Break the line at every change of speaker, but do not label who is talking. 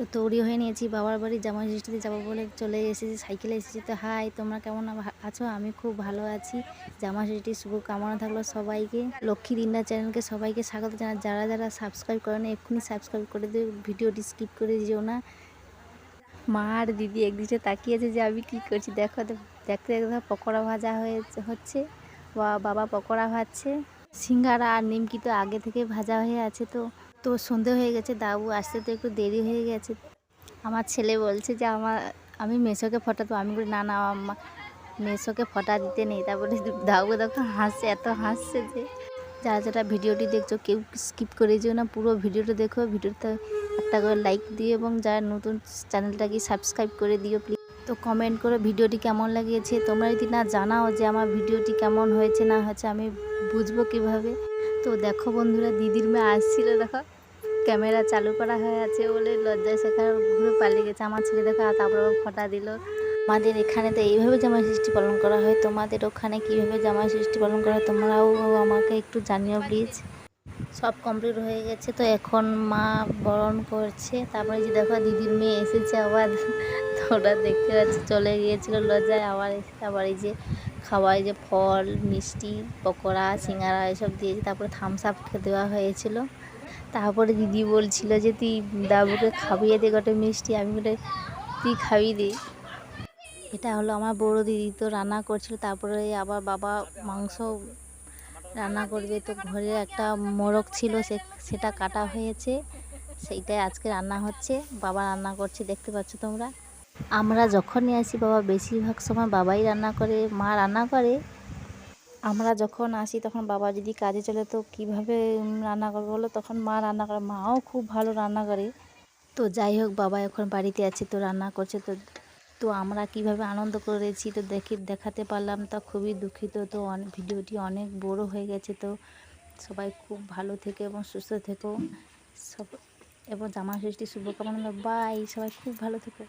তো তৈরি হয়ে নিয়েছি, বাবার বাড়ি জামা ষষ্ঠীতে যাব বলে চলে এসেছি, সাইকেলে এসেছি। তো হাই, তোমরা কেমন আছো? আমি খুব ভালো আছি। জামা ষষ্ঠীর শুভ কামনা থাকল সবাইকে। লক্ষ্মী দিনটা চ্যানেলকে সবাইকে স্বাগত জানাই। যারা যারা সাবস্ক্রাইব করে না এক্ষুনি সাবস্ক্রাইব করে দিও। ভিডিওটি স্কিপ করে দিও না। মা আর দিদি একদিকে তাকিয়েছে যে আমি কী করছি? দেখো দেখতে দেখতে পকোড়া ভাজা হয়ে হচ্ছে। বাবা পকোড়া ভাজছে। সিঙ্গারা আর নিমকি তো আগে থেকে ভাজা হয়ে আছে, তো তো সন্ধে হয়ে গেছে, দাবু আসতে তো একটু দেরি হয়ে গেছে। আমার ছেলে বলছে যে, আমার, আমি মেসোকে ফটো তো আমি বলি, না না আমার মেসোকে ফটা দিতে নেই। তারপরে দাবু দেখো, হাসছে, এত হাসছে যে যারা যারা ভিডিওটি দেখছ, কেউ স্কিপ করে যেও না। পুরো ভিডিওটা দেখো ভিডিওটা একটা করে লাইক দিও এবং যারা নতুন, চ্যানেলটাকে সাবস্ক্রাইব করে দিও প্লিজ তো কমেন্ট করে ভিডিওটি কেমন লাগিয়েছে তোমরা যদি না জানাও যে, আমার ভিডিওটি কেমন হয়েছে, না হয়েছে, আমি বুঝব কীভাবে? তো দেখো বন্ধুরা, দিদির মেয়ে আসছিল, দেখো। ক্যামেরা চালু করা হয়ে আছে বলে লজ্জায় সেখানে ঘুরে পালিয়ে গেছে। আমার ছেলে দেখো তারপর ফটা দিল। আমাদের এখানে তো এইভাবে জামাই ষষ্ঠী পালন করা হয়। তোমাদের ওখানে কীভাবে জামাই ষষ্ঠী পালন করা হয়? তোমরাও আমাকে একটু জানিও প্লিজ সব কমপ্লিট হয়ে গেছে। তো এখন মা বরণ করছে। তারপরে যে দেখো, দিদির মেয়ে এসেছে আবার। তো দেখতে পাচ্ছি, চলে গিয়েছিল লজ্জায়। আবার এসে আবার এই যে খাওয়াই যে ফল, মিষ্টি, পকোড়া, সিঙ্গারা এসব দিয়েছে। তারপরে থামস আপ দেওয়া হয়েছিল। তারপরে দিদি বলছিল যে, তুই দাবুকে খাইয়ে দে গোটে মিষ্টি, আমি বলে, তুই খাইয়ে দে। এটা হলো আমার বড় দিদি তো রান্না করছিল। তারপরে আবার বাবা মাংস রান্না করবে। তো ঘরে একটা মোরগ ছিল, সে, সেটা কাটা হয়েছে। সেইটাই আজকে রান্না হচ্ছে। বাবা রান্না করছে, দেখতে পাচ্ছ তোমরা? আমরা যখনই আসি, বাবা, বেশিরভাগ সময় বাবাই রান্না করে, মা রান্না করে। আমরা যখন আসি, তখন বাবা যদি কাজে চলে, তো কীভাবে রান্না করবে বলো? তখন মা রান্না করে, মাও খুব ভালো রান্না করে। তো যাই হোক, বাবা এখন বাড়িতে আছে, তো রান্না করছে, তো তো আমরা কীভাবে আনন্দ করেছি, তো দেখি, দেখাতে পারলাম, তা খুবই দুঃখিত। তো ভিডিওটি অনেক বড় হয়ে গেছে, তো সবাই খুব ভালো থেকো এবং সুস্থ থেকো। সব, এবং জামা ষষ্ঠী শুভকামনা, বাই, সবাই খুব ভালো থেকো।